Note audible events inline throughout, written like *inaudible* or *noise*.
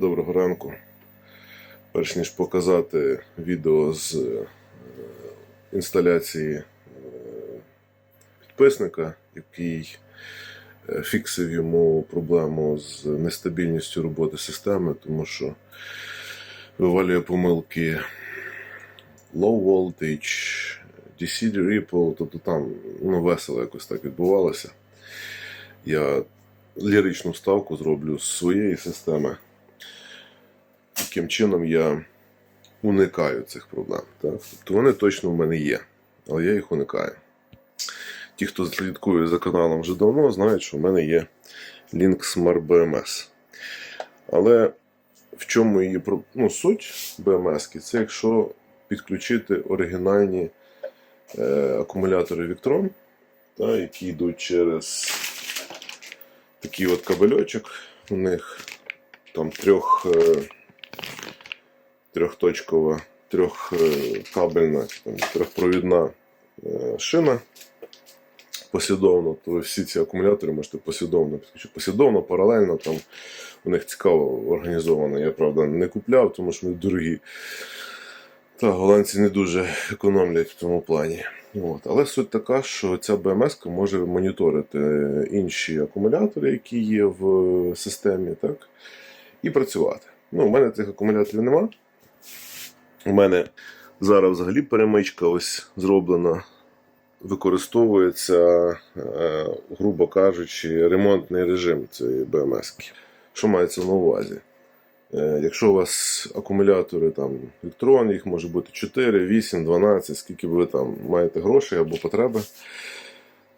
Доброго ранку. Перш ніж показати відео з е, інсталяції е, підписника, який е, фіксив йому проблему з нестабільністю роботи системи, тому що вивалює помилки low voltage, DC ripple, тобто там ну, весело якось так відбувалося. Я ліричну ставку зроблю з своєї системи. Таким чином я уникаю цих проблем. Так? Тобто вони точно в мене є, але я їх уникаю. Ті, хто слідкує за каналом вже давно, знають, що в мене є Link Smart BMS. Але в чому її ну, суть BMS? Це якщо підключити оригінальні е, акумулятори Victron, та, які йдуть через такий от кабельочок. У них там трьох, е, трьохточкова, трьохкабельна, там, трьохпровідна е, шина. Послідовно, то всі ці акумулятори можете послідовно підключити. Послідовно, паралельно, там у них цікаво організовано. Я правда не купляв, тому що вони дорогі. Та голландці не дуже економлять в цьому плані. От. Але суть така, що ця БМС може моніторити інші акумулятори, які є в системі, так? і працювати. Ну, у мене цих акумуляторів нема. У мене зараз взагалі перемичка ось зроблена. Використовується, е, грубо кажучи, ремонтний режим цієї БМС. Що мається на увазі? Е, Якщо у вас акумулятори там електрон, їх може бути 4, 8, 12, скільки ви там маєте грошей або потреби,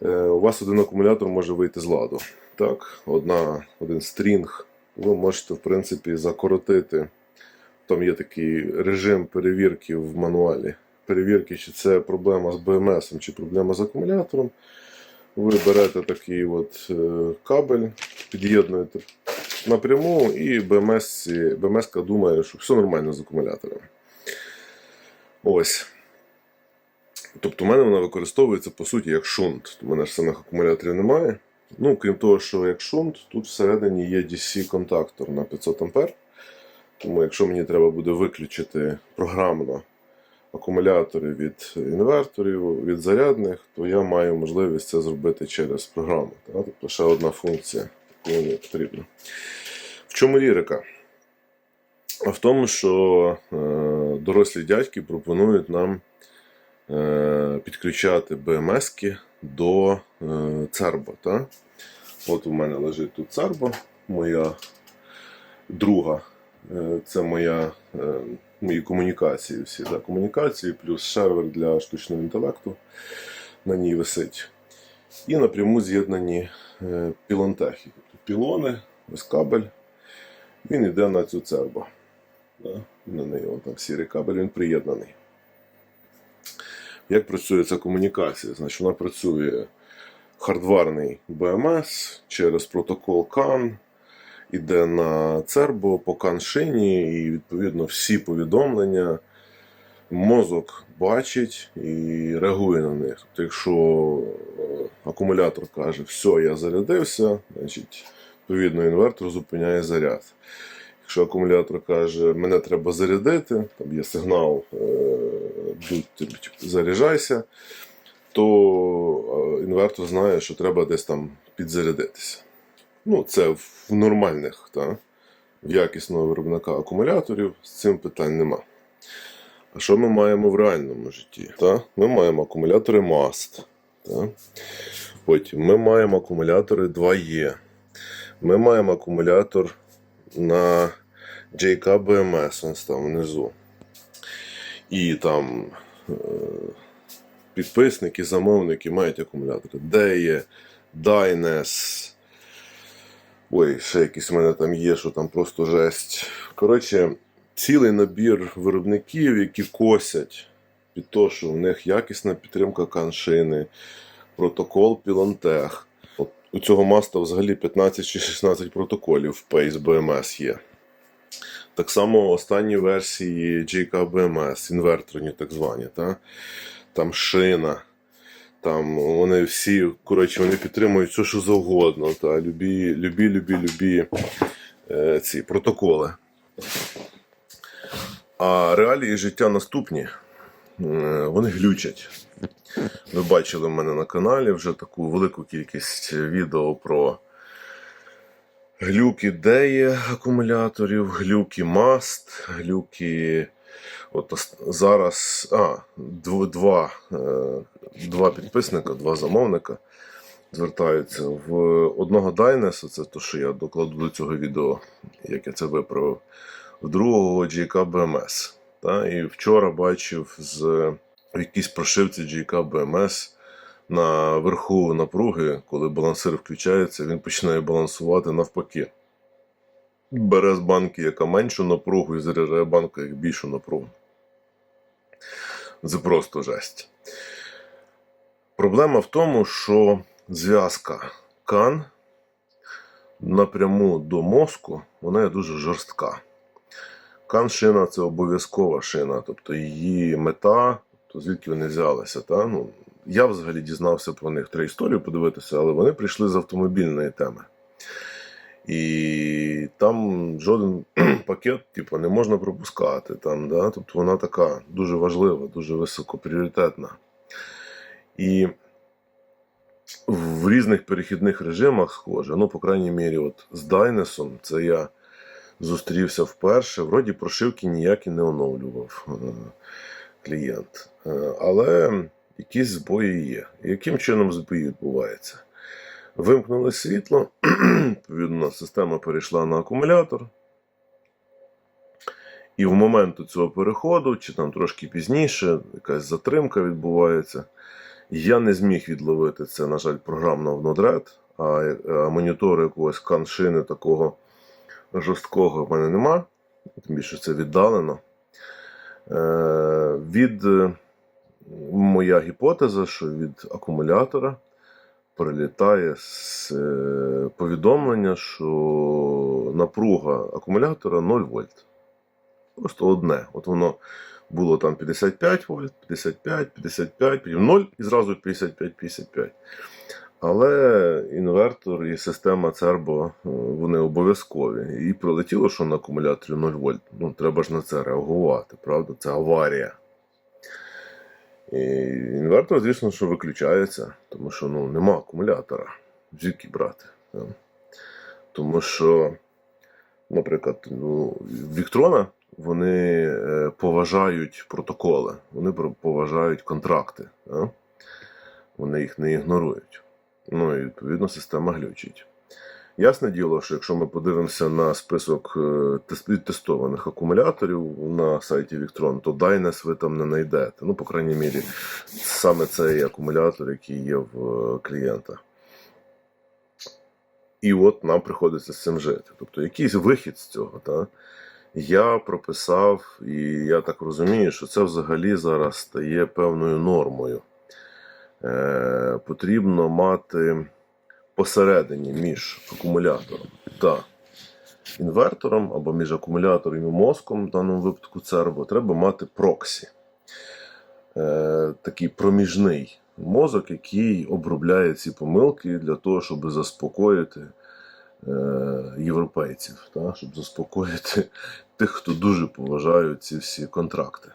е, у вас один акумулятор може вийти з ладу. Так, Одна, один стрінг. Ви можете, в принципі, закоротити. Там є такий режим перевірки в мануалі. Перевірки, чи це проблема з БМС, чи проблема з акумулятором. Ви берете такий от е, кабель, під'єднуєте напряму, і БМС, БМС думає, що все нормально з акумулятором. Ось. Тобто, у мене вона використовується по суті як шунт. У мене ж самих акумуляторів немає. Ну, крім того, що як шунт, тут всередині є DC-контактор на 500 А. Тому, якщо мені треба буде виключити програмно акумулятори від інверторів, від зарядних, то я маю можливість це зробити через програму. Тобто ще одна функція, яку мені потрібна. В чому лірика? А в тому, що е, дорослі дядьки пропонують нам е, підключати BMS-ки до е, Цербо. Та? От у мене лежить тут Цербо, моя друга. Е, Це моя, е, мої комунікації. всі. Да? Комунікації плюс сервер для штучного інтелекту на ній висить. І напряму з'єднані е, пілонтехи. Тобто пілони, ось кабель. Він йде на цю цербу. Да? На неї вон там сірий кабель, він приєднаний. Як працює ця комунікація? Значить, вона працює хардварний BMS через протокол CAN, іде на цербо по CAN-шині, і відповідно всі повідомлення мозок бачить і реагує на них. Тобто, якщо е, акумулятор каже, все, я зарядився, значить, відповідно, інвертор зупиняє заряд. Якщо акумулятор каже, мене треба зарядити, там є сигнал, е, заряджайся, то е, інвертор знає, що треба десь там підзарядитися. Ну, це в нормальних, та, в якісного виробника акумуляторів з цим питань нема. А що ми маємо в реальному житті? Та? Ми маємо акумулятори MAST. Та? Потім ми маємо акумулятори 2E. Ми маємо акумулятор на JK BMS, там внизу. І там е, підписники, замовники мають акумулятори. DE, Dynes. Ой, ще якісь в мене там є, що там просто жесть. Коротше, цілий набір виробників, які косять під те, що в них якісна підтримка каншини, протокол Пілантех. От у цього маста взагалі 15 чи 16 протоколів в Pace BMS є. Так само останні версії JK BMS, інверторні так звані. Та? Там шина. Там вони всі, коротше, вони підтримують все, що завгодно. Та? Любі, любі, любі, любі е, ці протоколи. А реалії життя наступні. Е, Вони глючать. Ви бачили в мене на каналі вже таку велику кількість відео про глюки деє акумуляторів, глюки маст, глюки. От зараз а, дв- два, е, два підписника, два замовника звертаються в одного Дайнеса, це те, що я докладу до цього відео, як я це виправив, в другого GK BMS. Та? І вчора бачив з якійсь прошивці GK BMS на верху напруги, коли балансир включається, він починає балансувати навпаки. Бере з банки яка меншу напругу і заряджає банку як більшу напругу. Це просто жесть. Проблема в тому, що зв'язка кан напряму до мозку, вона є дуже жорстка. Кан-шина це обов'язкова шина, тобто її мета, то звідки вони взялися. Та? Ну, я взагалі дізнався про них три історії подивитися, але вони прийшли з автомобільної теми. І там жоден *clears throat* пакет типу, не можна пропускати. Там, да? Тобто вона така дуже важлива, дуже високопріоритетна. І в різних перехідних режимах схоже. Ну, по крайній мірі, от з Дайнесом це я зустрівся вперше. Вроді прошивки ніякі не оновлював е, клієнт. Е, Але якісь збої є. Яким чином збої відбуваються? Вимкнули світло, *clears throat* відповідно, система перейшла на акумулятор. І в момент цього переходу, чи там трошки пізніше, якась затримка відбувається. Я не зміг відловити це, на жаль, програмно в Node-RED, а, а монітору якогось каншини такого жорсткого в мене нема. Тим більше це віддалено. Е, від е, моя гіпотеза, що від акумулятора прилітає е, повідомлення, що напруга акумулятора 0 вольт. Просто одне. От воно було там 55 вольт, 55, 55, потім 0 і зразу 55-55. Але інвертор і система Цербо е, вони обов'язкові. І прилетіло, що на акумуляторі 0 вольт. Ну, треба ж на це реагувати, правда? Це аварія. І інвертор, звісно, що виключається, тому що ну, нема акумулятора. Звідки брати? Тому що, наприклад, ну, Віктрона вони е, поважають протоколи, вони поважають контракти. Да? Вони їх не ігнорують. Ну і відповідно система глючить. Ясне діло, що якщо ми подивимося на список е, тестованих акумуляторів на сайті Victron, то Dynas ви там не знайдете. Ну, по крайній мірі, саме цей акумулятор, який є в е, клієнта. І от нам приходиться з цим жити. Тобто якийсь вихід з цього. Та? Я прописав, і я так розумію, що це взагалі зараз стає певною нормою. Е, потрібно мати посередині між акумулятором та інвертором, або між акумулятором і мозком, в даному випадку цербо, треба мати проксі. Е, такий проміжний мозок, який обробляє ці помилки для того, щоб заспокоїти європейців, та? щоб заспокоїти *laughs* тих, хто дуже поважає ці всі контракти.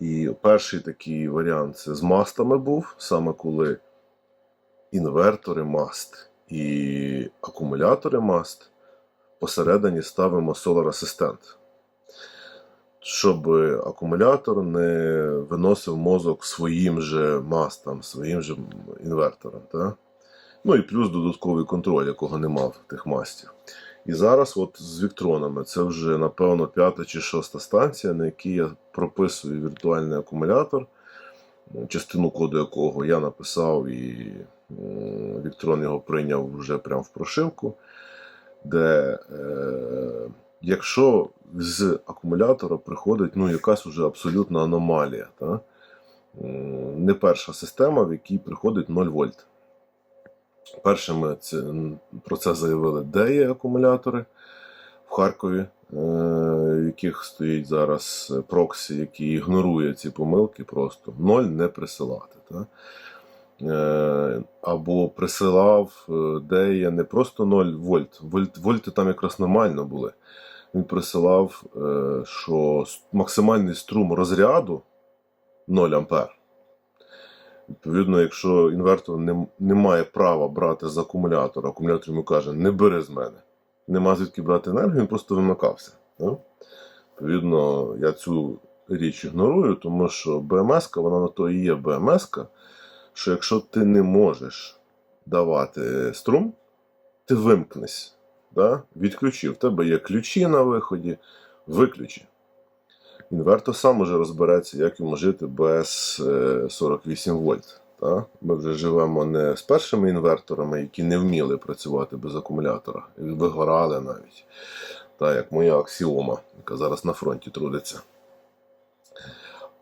І перший такий варіант це з мастами був, саме коли інвертори маст і акумулятори маст посередині ставимо Solar Assistant, щоб акумулятор не виносив мозок своїм же мастам, своїм же інверторам. Та? Ну і плюс додатковий контроль, якого не мав тих мастів. І зараз, от з віктронами, це вже напевно п'ята чи шоста станція, на якій я прописую віртуальний акумулятор, частину коду якого я написав, і Віктрон його прийняв вже прямо в прошивку. Де е, якщо з акумулятора приходить ну, якась уже абсолютна аномалія, та? Не перша система, в якій приходить 0 вольт. Першими про це заявили деє акумулятори в Харкові, е, в яких стоїть зараз проксі, який ігнорує ці помилки, просто ноль не присилати. Та? Е, Або присилав е, деє не просто 0 вольт. вольт. Вольти там якраз нормально були. він присилав, що максимальний струм розряду 0 А. Відповідно, якщо інвертор не, не має права брати з акумулятора, акумулятор йому каже, не бери з мене. Нема звідки брати енергію, він просто вимикався. Да? Відповідно, я цю річ ігнорую, тому що БМС, вона на то і є БМС, що якщо ти не можеш давати струм, ти вимкнись. Да? Відключи. В тебе є ключі на виході, виключи. Інвертор сам уже розбереться, як йому жити без е, 48 вольт. Та? Ми вже живемо не з першими інверторами, які не вміли працювати без акумулятора, і вигорали навіть. Та, як моя аксіома, яка зараз на фронті трудиться.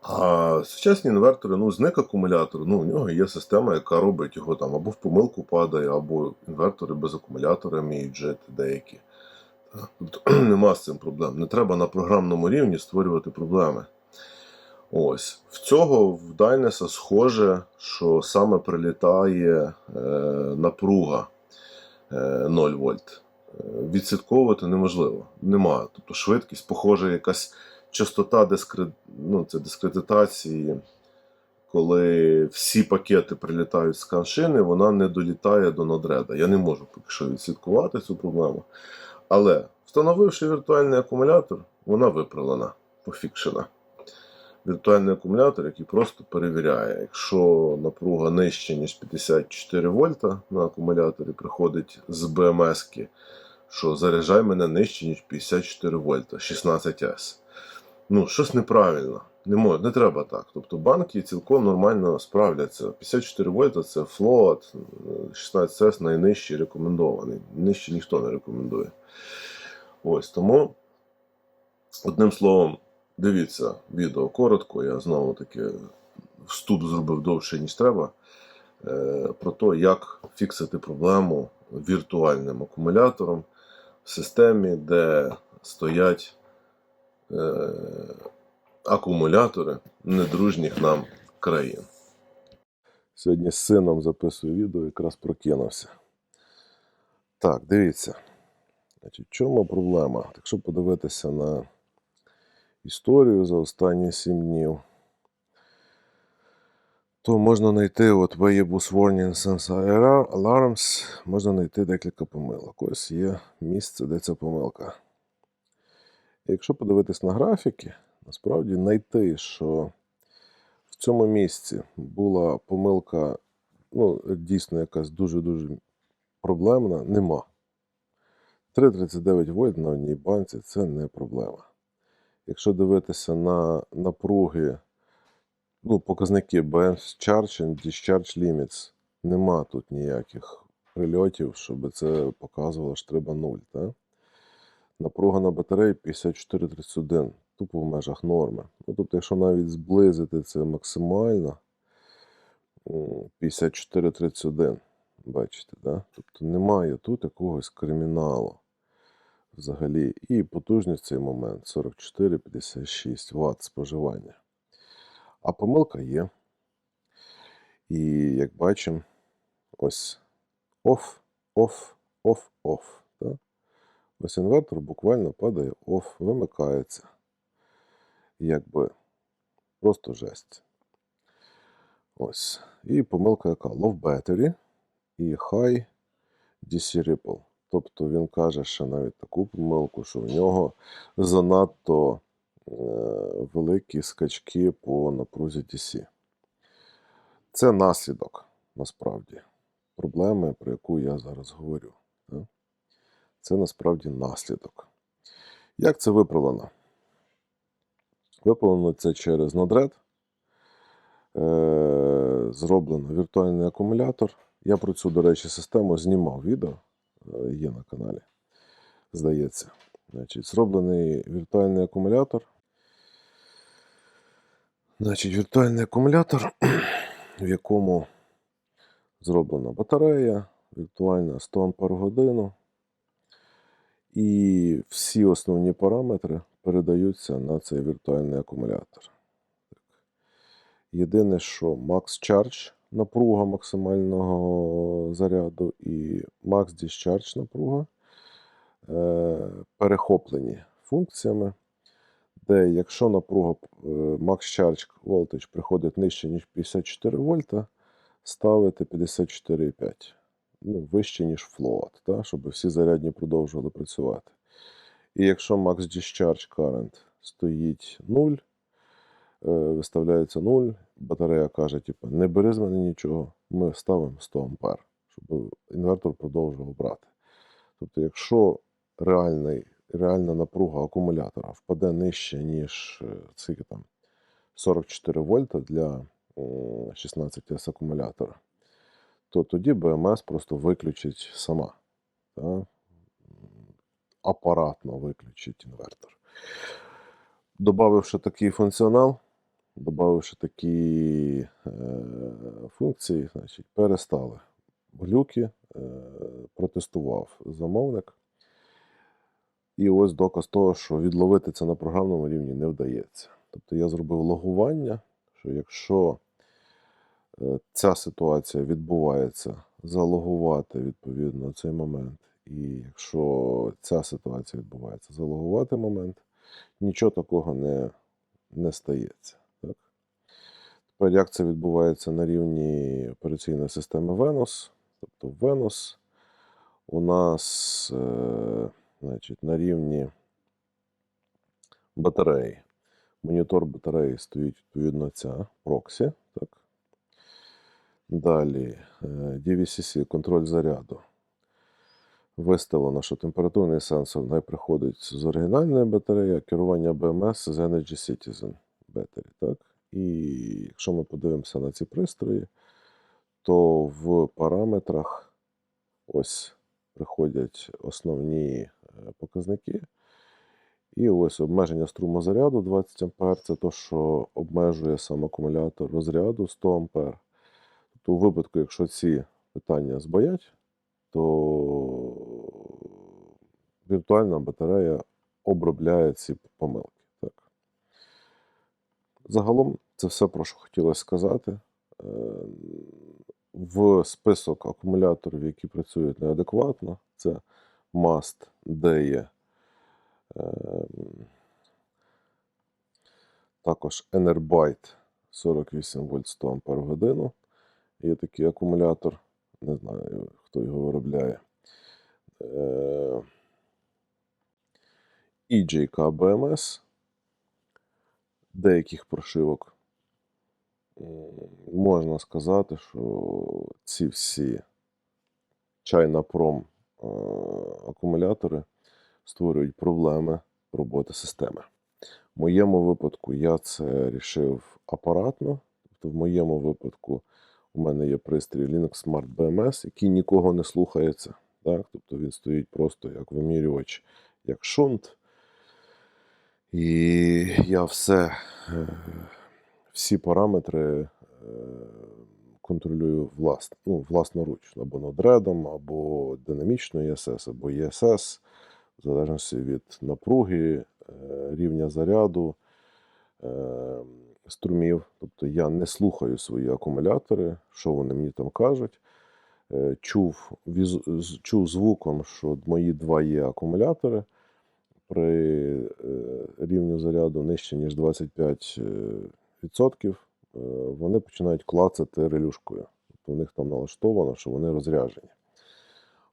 А сучасні інвертори, ну, зник акумулятор, ну, у нього є система, яка робить його там або в помилку падає, або інвертори без акумулятора вміють жити деякі. Тобто *clears throat* нема з цим проблем. Не треба на програмному рівні створювати проблеми. Ось. В цього в Дайнеса схоже, що саме прилітає е, напруга е, 0 вольт. Е, неможливо. Нема. Тобто швидкість, похоже, якась частота дискре... ну, це дискредитації, коли всі пакети прилітають з каншини, вона не долітає до нодреда. Я не можу поки що відслідкувати цю проблему. Але встановивши віртуальний акумулятор, вона виправлена, пофікшена. Віртуальний акумулятор, який просто перевіряє, якщо напруга нижче, ніж 54 вольта на акумуляторі, приходить з БМС-ки, що заряджай мене нижче, ніж 54 вольта, 16С. Ну, щось неправильно. Не, мож, не треба так. Тобто банки цілком нормально справляться. 54 вольта це флот, 16С найнижчий рекомендований. Нижче ніхто не рекомендує. Ось тому, одним словом, дивіться відео коротко. Я знову таки вступ зробив довше, ніж треба. е, Про те, як фіксити проблему віртуальним акумулятором в системі, де стоять е, акумулятори недружніх нам країн. Сьогодні з сином записую відео, якраз прокинувся. Так, дивіться. Значить, в чому проблема? Якщо подивитися на історію за останні 7 днів, то можна знайти от Variables Warning Sense Alarms, можна знайти декілька помилок. Ось є місце, де ця помилка. Якщо подивитись на графіки, насправді знайти, що в цьому місці була помилка, ну, дійсно якась дуже-дуже проблемна, нема. 3,39 вольт на одній банці це не проблема. Якщо дивитися на напруги, ну, показники BMS Charge and Discharge Limits, нема тут ніяких прильотів, щоб це показувало, що треба 0. Так? Напруга на батареї 54,31, тупо в межах норми. Ну, тобто, якщо навіть зблизити це максимально, м, 54,31, бачите, да? тобто немає тут якогось криміналу взагалі. І потужність цей момент 44,56 Вт споживання. А помилка є. І як бачимо, ось off, off, off, off. Ось інвертор буквально падає off, вимикається. Якби просто жесть. Ось. І помилка яка? Low battery і high DC ripple. Тобто він каже ще навіть таку помилку, що в нього занадто е, великі скачки по напрузі DC. Це наслідок насправді проблеми, про яку я зараз говорю. Це насправді наслідок. Як це виправлено? Виправлено це через Node-RED. Е, зроблено віртуальний акумулятор. Я про цю, до речі, систему знімав відео, е, є на каналі. Здається. Значить, зроблений віртуальний акумулятор. Значить, віртуальний акумулятор, *clears throat* в якому зроблена батарея, віртуальна 100 Ампер годину. І всі основні параметри передаються на цей віртуальний акумулятор. Єдине, що Max Charge напруга максимального заряду і Max Discharge напруга е, перехоплені функціями, де якщо напруга е, Max Charge Voltage приходить нижче, ніж 54 вольта, ставити 54,5. Ну, вище, ніж float, та, щоб всі зарядні продовжували працювати. І якщо Max Discharge Current стоїть 0, е, виставляється 0, батарея каже, типу, не бери з мене нічого, ми ставимо 100 ампер, щоб інвертор продовжував брати. Тобто, якщо реальний, реальна напруга акумулятора впаде нижче, ніж е, скільки там, 44 вольта для 16 с акумулятора, то тоді БМС просто виключить сама. Та? М, Апаратно виключить інвертор. Добавивши такий функціонал, добавивши такі е, функції, значить, перестали глюки, е, протестував замовник. І ось доказ того, що відловити це на програмному рівні не вдається. Тобто я зробив логування, що якщо ця ситуація відбувається, залогувати відповідно цей момент. І якщо ця ситуація відбувається, залогувати момент, нічого такого не, не стається. Так? Тепер як це відбувається на рівні операційної системи Venus? Тобто Venus у нас е, значить, на рівні батареї. Монітор батареї стоїть відповідно ця проксі. Далі е, DVCC, контроль заряду. Виставлено, що температурний сенсор не приходить з оригінальної батареї, а керування BMS з Energy Citizen Battery. Так? І якщо ми подивимося на ці пристрої, то в параметрах ось приходять основні е, показники. І ось обмеження струму заряду 20 А це то, що обмежує сам акумулятор розряду 100 А. Тобто, у випадку, якщо ці питання збоять, то віртуальна батарея обробляє ці помилки. Так. Загалом це все, про що хотілося сказати. Е, В список акумуляторів, які працюють неадекватно, це MAST, DE, ем, також Enerbyte 48 вольт 100 ампер годину. Є такий акумулятор, не знаю, хто його виробляє. Е, EJK BMS деяких прошивок. Можна сказати, що ці всі China-Prom е, акумулятори створюють проблеми роботи системи. В моєму випадку я це рішив апаратно. Тобто, в моєму випадку у мене є пристрій Linux Smart BMS, який нікого не слухається. Так? Тобто він стоїть просто як вимірювач, як шунт. І я все, е, всі параметри е, контролюю власно, ну, власноруч, або нодредом, або динамічно ESS, або ESS, в залежності від напруги, е, рівня заряду, струмів. Тобто я не слухаю свої акумулятори, що вони мені там кажуть. Е, Чув, чув звуком, що мої два є акумулятори при е, рівню заряду нижче, ніж 25%, е, вони починають клацати релюшкою. Тобто у них там налаштовано, що вони розряджені.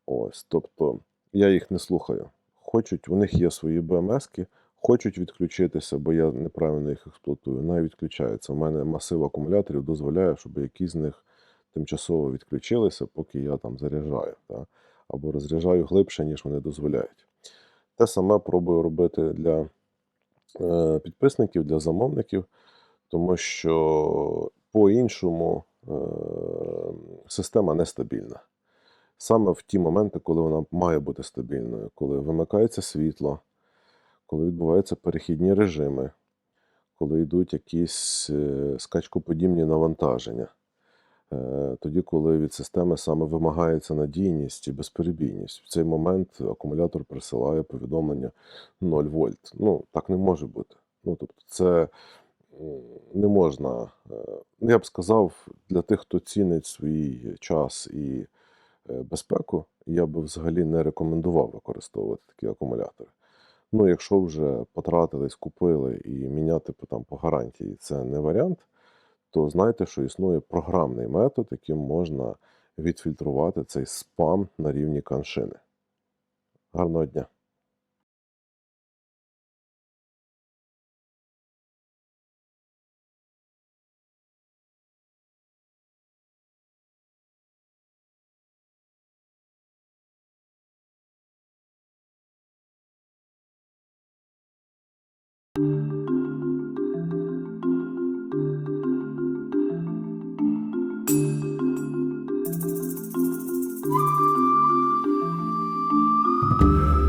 Ось, тобто я їх не слухаю. Хочуть, у них є свої БМСки, хочуть відключитися, бо я неправильно їх експлуатую. Навіть відключаються. У мене масив акумуляторів дозволяє, щоб якісь з них тимчасово відключилися, поки я там заряджаю. Та? Або розряджаю глибше, ніж вони дозволяють. Те саме пробую робити для е, підписників, для замовників, тому що по-іншому е, система нестабільна. Саме в ті моменти, коли вона має бути стабільною, коли вимикається світло, коли відбуваються перехідні режими, коли йдуть якісь е, скачкоподібні навантаження. Е, Тоді, коли від системи саме вимагається надійність і безперебійність, в цей момент акумулятор присилає повідомлення 0 вольт. Ну, так не може бути. Ну, тобто, це не можна. е, ну, Я б сказав, для тих, хто цінить свій час і безпеку, я би взагалі не рекомендував використовувати такі акумулятори. Ну, якщо вже потратились, купили і міняти там, по гарантії це не варіант, то знайте, що існує програмний метод, яким можна відфільтрувати цей спам на рівні каншини. Гарного дня! Bye.